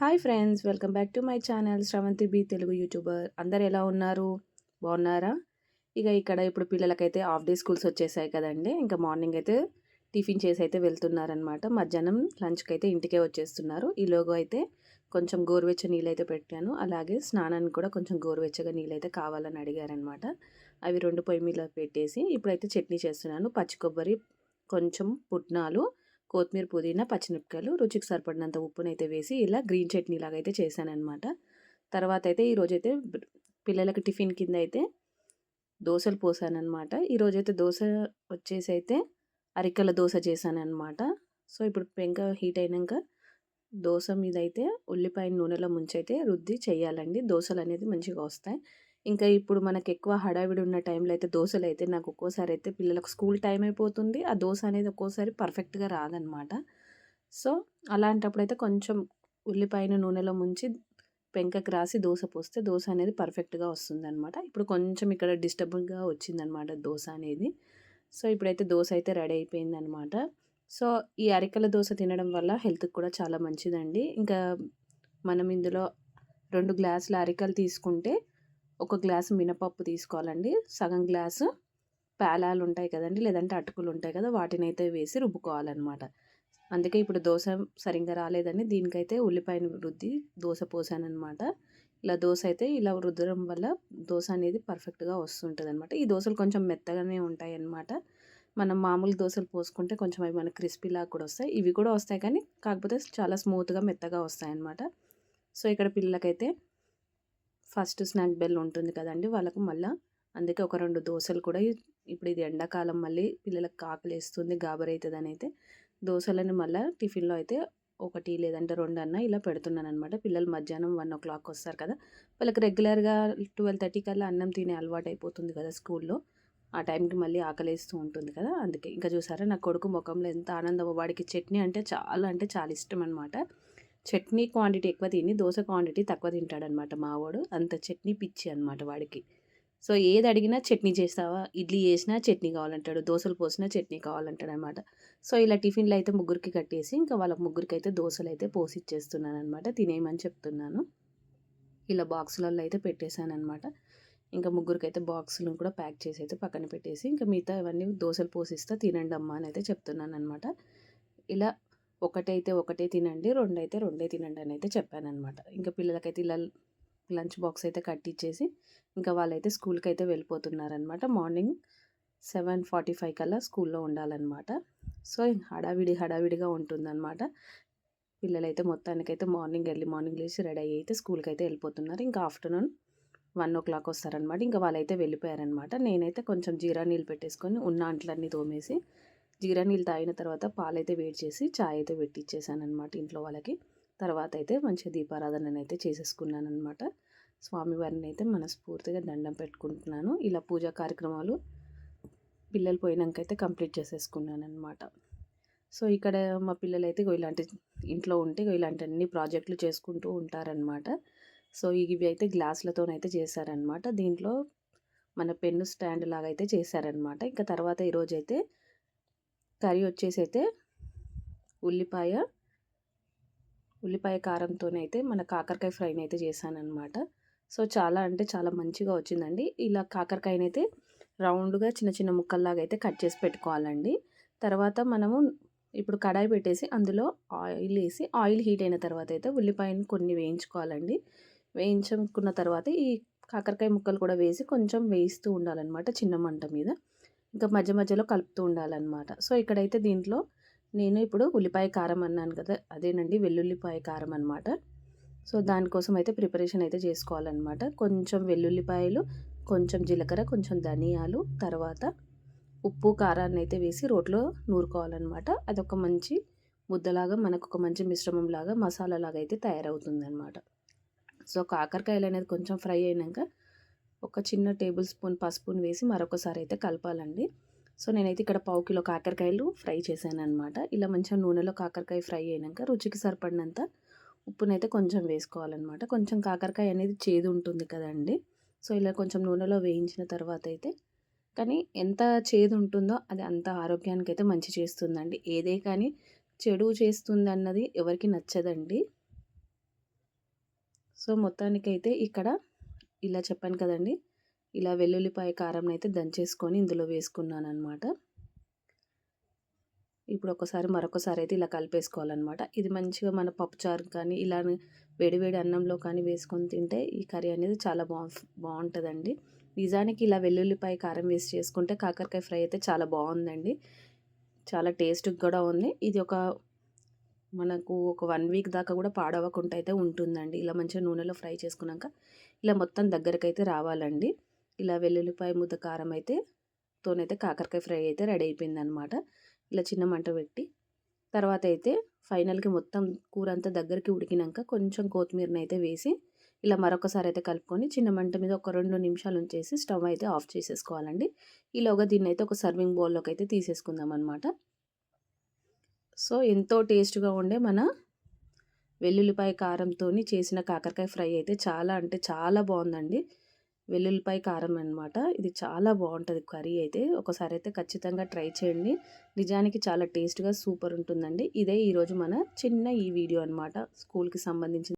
Hi friends welcome back to my channel Sravanthi B Telugu YouTuber. అందరు ఎలా ఉన్నారు? బాగున్నారా? ఇక ఇక్కడ ఇప్పుడు పిల్లలకైతే హాఫ్ డే స్కూల్స్ వచ్చేసాయి కదండి. ఇంకా మార్నింగ్ అయితే టిఫిన్ చేసి అయితే వెళ్తున్నారనమాట మధ్యాహ్నం లంచ్కి అయితే ఇంటికే వచ్చేస్తున్నారు. ఈలోగా అయితే కొంచెం గోరువెచ్చ నీళ్ళు అయితే పెట్టాను. అలాగే స్నానానికి కూడా కొంచెం గోరువెచ్చగా నీళ్ళైతే కావాలని అడిగారనమాట అవి రెండు పొయ్యి మీద పెట్టేసి ఇప్పుడైతే చట్నీ చేస్తున్నాను. పచ్చి కొబ్బరి కొంచెం పుట్నాలు కొత్తిమీర పుదీనా పచ్చిమిరపకాయలు రుచికి సరిపడినంత ఉప్పునైతే వేసి ఇలా గ్రీన్ చట్నీ లాగైతే అయితే చేశానమాట తర్వాత అయితే ఈరోజైతే పిల్లలకి టిఫిన్ కింద అయితే దోశలు పోసానమాట ఈరోజైతే దోశ వచ్చేసి అయితే అరికల దోశ చేశానమాట సో ఇప్పుడు పెంక హీట్ అయినాక దోశ మీద అయితే ఉల్లిపాయ నూనెలో ముంచైతే రుద్ది చేయాలండి. దోశలు అనేది మంచిగా వస్తాయి. ఇంకా ఇప్పుడు మనకు ఎక్కువ హడావిడి ఉన్న టైంలో అయితే దోశలు అయితే నాకు ఒక్కోసారి అయితే పిల్లలకు స్కూల్ టైం అయిపోతుంది. ఆ దోశ అనేది ఒక్కోసారి పర్ఫెక్ట్గా రాదనమాట. సో అలాంటప్పుడు అయితే కొంచెం ఉల్లిపాయను నూనెలో ముంచి పెంకకు రాసి దోశ పోస్తే దోశ అనేది పర్ఫెక్ట్గా వస్తుందన్నమాట ఇప్పుడు కొంచెం ఇక్కడ డిస్టర్బ్గా వచ్చిందనమాట దోశ అనేది. సో ఇప్పుడైతే దోశ అయితే రెడీ అయిపోయిందనమాట. సో ఈ అరికల దోశ తినడం వల్ల హెల్త్కి కూడా చాలా మంచిదండి. ఇంకా మనం ఇందులో రెండు గ్లాసుల అరికలు తీసుకుంటే ఒక గ్లాసు మినపప్పు తీసుకోవాలండి. సగం గ్లాసు పేలాలు ఉంటాయి కదండి లేదంటే అటుకులు ఉంటాయి కదా వాటిని అయితే వేసి రుబ్బుకోవాలన్నమాట. అందుకే ఇప్పుడు దోశ సరిగ్గా రాలేదని దీనికైతే ఉల్లిపాయను రుద్ది దోశ పోసానమాట ఇలా దోశ అయితే ఇలా రుద్దడం వల్ల దోశ అనేది పర్ఫెక్ట్గా వస్తుంటుంది అనమాట ఈ దోశలు కొంచెం మెత్తగానే ఉంటాయి అన్నమాట మనం మామూలు దోశలు పోసుకుంటే కొంచెం అవి మన క్రిస్పీలా కూడా వస్తాయి. ఇవి కూడా వస్తాయి కానీ కాకపోతే చాలా స్మూత్గా మెత్తగా వస్తాయి అన్నమాట సో ఇక్కడ పిల్లలకైతే ఫస్ట్ స్నాక్ బెల్ ఉంటుంది కదండి వాళ్ళకు మళ్ళీ. అందుకే ఒక రెండు దోశలు కూడా ఇప్పుడు ఇది ఎండాకాలం మళ్ళీ పిల్లలకు ఆకలేస్తుంది గాబరైతుంది అని అయితే దోశలను మళ్ళీ టిఫిన్లో అయితే ఒకటి లేదంటే రెండు అన్న ఇలా పెడుతున్నాను అనమాట పిల్లలు మధ్యాహ్నం వన్ ఓ క్లాక్ వస్తారు కదా. వాళ్ళకి రెగ్యులర్గా ట్వెల్వ్ థర్టీ కల్లా అన్నం తినే అలవాటు అయిపోతుంది కదా స్కూల్లో. ఆ టైంకి మళ్ళీ ఆకలిస్తూ ఉంటుంది కదా. అందుకే ఇంకా చూసారా నా కొడుకు ముఖంలో ఎంత ఆనందం వాడికి చట్నీ అంటే చాలా అంటే చాలా ఇష్టం అనమాట చట్నీ క్వాంటిటీ ఎక్కువ తిని దోశ క్వాంటిటీ తక్కువ తింటాడనమాట మావాడు. అంత చట్నీ పిచ్చి అనమాట వాడికి. సో ఏది అడిగినా చట్నీ చేస్తావా? ఇడ్లీ చేసినా చట్నీ కావాలంటాడు. దోశలు పోసినా చట్నీ కావాలంటాడు అనమాట సో ఇలా టిఫిన్లు అయితే ముగ్గురికి కట్టేసి ఇంకా వాళ్ళ ముగ్గురికి అయితే దోశలు అయితే పోసి ఇచ్చేస్తున్నాను అనమాట తినేయమని చెప్తున్నాను. ఇలా బాక్సులలో అయితే పెట్టేశాను అనమాట ఇంకా ముగ్గురికి అయితే బాక్సులను కూడా ప్యాక్ చేసి అయితే పక్కన పెట్టేసి ఇంకా మిగతా ఇవన్నీ దోశలు పోసిస్తా తినండి అమ్మా అని అయితే చెప్తున్నాను అనమాట ఇలా ఒకటైతే ఒకటే తినండి రెండైతే రెండే తినండి అని అయితే చెప్పానమాట ఇంకా పిల్లలకైతే ఇలా లంచ్ బాక్స్ అయితే కట్టించేసి ఇంకా వాళ్ళైతే స్కూల్కి అయితే వెళ్ళిపోతున్నారనమాట మార్నింగ్ సెవెన్ ఫార్టీ ఫైవ్ కల్లా స్కూల్లో ఉండాలన్నమాట. సో హడావిడి హడావిడిగా ఉంటుందన్నమాట. పిల్లలైతే మొత్తానికైతే మార్నింగ్ ఎర్లీ మార్నింగ్ లేచి రెడీ అయ్యి అయితే స్కూల్కి అయితే వెళ్ళిపోతున్నారు. ఇంకా ఆఫ్టర్నూన్ వన్ ఓ క్లాక్ వస్తారనమాట ఇంకా వాళ్ళైతే వెళ్ళిపోయారనమాట నేనైతే కొంచెం జీరా నీళ్ళు పెట్టేసుకొని ఉన్న అంట్లన్నీ తోమేసి జీరా నీళ్ళు తాగిన తర్వాత పాలైతే వేడి చేసి చాయ్ అయితే పెట్టించేసాను అనమాట ఇంట్లో వాళ్ళకి. తర్వాత అయితే మంచిగా దీపారాధననైతే అయితే చేసేసుకున్నాను అనమాట స్వామివారిని అయితే మనస్ఫూర్తిగా దండం పెట్టుకుంటున్నాను. ఇలా పూజా కార్యక్రమాలు పిల్లలు పోయినాక అయితే కంప్లీట్ చేసేసుకున్నాను అనమాట సో ఇక్కడ మా పిల్లలు అయితే ఇలాంటి ఇంట్లో ఉంటే ఇలాంటి అన్ని ప్రాజెక్టులు చేసుకుంటూ ఉంటారనమాట సో ఇవి అయితే గ్లాసులతోనైతే చేశారనమాట దీంట్లో మన పెన్ను స్టాండ్ లాగా అయితే చేశారనమాట ఇంకా తర్వాత ఈరోజైతే కర్రీ వచ్చేసి అయితే ఉల్లిపాయ ఉల్లిపాయ కారంతోనైతే మన కాకరకాయ ఫ్రైని అయితే చేశానమాట సో చాలా అంటే చాలా మంచిగా వచ్చిందండి. ఇలా కాకరకాయనైతే రౌండ్గా చిన్న చిన్న ముక్కల్లాగా అయితే కట్ చేసి పెట్టుకోవాలండి. తర్వాత మనము ఇప్పుడు కడాయి పెట్టేసి అందులో ఆయిల్ వేసి ఆయిల్ హీట్ అయిన తర్వాత అయితే ఉల్లిపాయను కొన్ని వేయించుకోవాలండి. వేయించుకున్న తర్వాత ఈ కాకరకాయ ముక్కలు కూడా వేసి కొంచెం వేయిస్తూ ఉండాలన్నమాట చిన్న మంట మీద. ఇంకా మధ్య మధ్యలో కలుపుతూ ఉండాలన్నమాట. సో ఇక్కడైతే దీంట్లో నేను ఇప్పుడు ఉల్లిపాయ కారం అన్నాను కదా అదేనండి వెల్లుల్లిపాయ కారం అనమాట సో దానికోసం అయితే ప్రిపరేషన్ అయితే చేసుకోవాలన్నమాట. కొంచెం వెల్లుల్లిపాయలు కొంచెం జీలకర్ర కొంచెం ధనియాలు తర్వాత ఉప్పు కారాన్ని అయితే వేసి రోట్లో నూరుకోవాలన్నమాట. అదొక మంచి ముద్దలాగా మనకు ఒక మంచి మిశ్రమం లాగా మసాలా లాగా అయితే తయారవుతుందనమాట సో కాకరకాయలు అనేది కొంచెం ఫ్రై అయినాక ఒక చిన్న టేబుల్ స్పూన్ పసుపుని వేసి మరొకసారి అయితే కలపాలండి. సో నేనైతే ఇక్కడ పావు కిలో కాకరకాయలు ఫ్రై చేశాను అనమాట ఇలా మంచిగా నూనెలో కాకరకాయ ఫ్రై అయినాక రుచికి సరిపడినంత ఉప్పునైతే కొంచెం వేసుకోవాలన్నమాట. కొంచెం కాకరకాయ అనేది చేదు ఉంటుంది కదండి. సో ఇలా కొంచెం నూనెలో వేయించిన తర్వాత అయితే కానీ ఎంత చేదు ఉంటుందో అది అంత ఆరోగ్యానికి అయితే మంచి చేస్తుందండి. ఏదే కానీ చెడు చేస్తుంది అన్నది ఎవరికి నచ్చదండి. సో మొత్తానికైతే ఇక్కడ ఇలా చెప్పాను కదండీ! ఇలా వెల్లుల్లిపాయ అయితే దంచేసుకొని ఇందులో వేసుకున్నాను అనమాట ఇప్పుడు ఒకసారి మరొకసారి అయితే ఇలా కలిపేసుకోవాలనమాట. ఇది మంచిగా మన పప్పుచారు కానీ ఇలా వేడి వేడి అన్నంలో కానీ వేసుకొని తింటే ఈ కర్రీ అనేది చాలా బా బాగుంటుందండి నిజానికి ఇలా వెల్లుల్లిపాయ కారం వేసి చేసుకుంటే కాకరకాయ ఫ్రై అయితే చాలా బాగుందండి చాలా టేస్ట్కి కూడా ఉంది. ఇది ఒక మనకు ఒక వన్ వీక్ దాకా కూడా పాడవకుండా అయితే ఉంటుందండి. ఇలా మంచిగా నూనెలో ఫ్రై చేసుకున్నాక ఇలా మొత్తం దగ్గరకైతే రావాలండి. ఇలా వెల్లుల్లిపాయ ముద్ద కారం అయితే తోనైతే కాకరకాయ ఫ్రై అయితే రెడీ అయిపోయిందనమాట. ఇలా చిన్న మంట పెట్టి తర్వాత అయితే ఫైనల్‌కి మొత్తం కూర అంతా దగ్గరికి ఉడికినాక కొంచెం కొత్తిమీరని అయితే వేసి ఇలా మరొకసారి అయితే కలుపుకొని చిన్న మంట మీద ఒక రెండు నిమిషాలు ఉంచేసి స్టవ్ అయితే ఆఫ్ చేసేసుకోవాలండి. ఈలోగా దీన్నైతే ఒక సర్వింగ్ బౌల్‌లోకి అయితే తీసేసుకుందామనమాట. సో ఎంతో టేస్ట్‌గా ఉండే మన వెల్లుల్లిపాయ కారంతోని చేసిన కాకరకాయ ఫ్రై అయితే చాలా అంటే చాలా బాగుందండి వెల్లుల్లిపాయ కారం అనమాట. ఇది చాలా బాగుంటుంది కర్రీ అయితే. ఒకసారి అయితే ఖచ్చితంగా ట్రై చేయండి. నిజానికి చాలా టేస్ట్‌గా సూపర్ ఉంటుందండి. ఇదే ఈరోజు మన చిన్న ఈ వీడియో అనమాట. స్కూల్‌కి సంబంధించిన